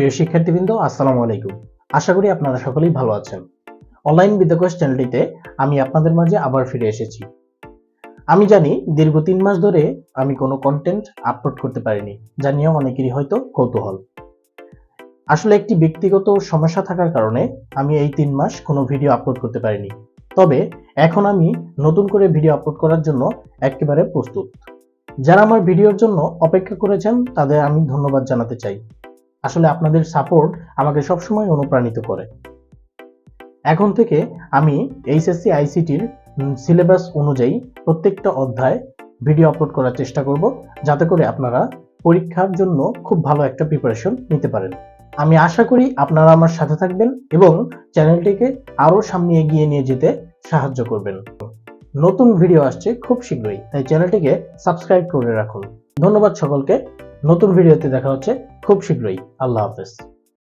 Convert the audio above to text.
প্রিয় শিক্ষার্থীবৃন্দ, আসসালামু আলাইকুম। আশা করি আপনারা সকলেই ভালো আছেন। অনলাইন বিদ্যাকোষ চ্যানেলটিতে আমি আপনাদের মাঝে আবার ফিরে এসেছি। আমি জানি দীর্ঘ তিন মাস ধরে আমি কোনো কন্টেন্ট আপলোড করতে পারিনি জানিয়ে অনেকেরই হয়তো কৌতূহল। আসলে একটি ব্যক্তিগত সমস্যা থাকার কারণে আমি এই তিন মাস কোনো ভিডিও আপলোড করতে পারিনি। তবে এখন আমি নতুন করে ভিডিও আপলোড করার জন্য একেবারে প্রস্তুত। যারা আমার ভিডিওর জন্য অপেক্ষা করেছেন, তাদের আমি ধন্যবাদ জানাতে চাই। আসলে আপনাদের সাপোর্ট আমাকে সবসময় অনুপ্রাণিত করে। এখন থেকে আমি এইচএসসি, আইসিটির সিলেবাস অনুযায়ী প্রত্যেকটা অধ্যায় ভিডিও আপলোড করার চেষ্টা করব, যাতে করে আপনারা পরীক্ষার জন্য খুব ভালো একটা প্রিপারেশন নিতে পারেন। আমি আশা করি আপনারা আমার সাথে থাকবেন এবং চ্যানেলটিকে আরও সামনে এগিয়ে নিয়ে যেতে সাহায্য করবেন। নতুন ভিডিও আসছে খুব শীঘ্রই, তাই চ্যানেলটিকে সাবস্ক্রাইব করে রাখুন। ধন্যবাদ সকলকে নতুন ভিডিওতে দেখা হচ্ছে। খুব শীঘ্রই। আল্লাহ হাফেজ।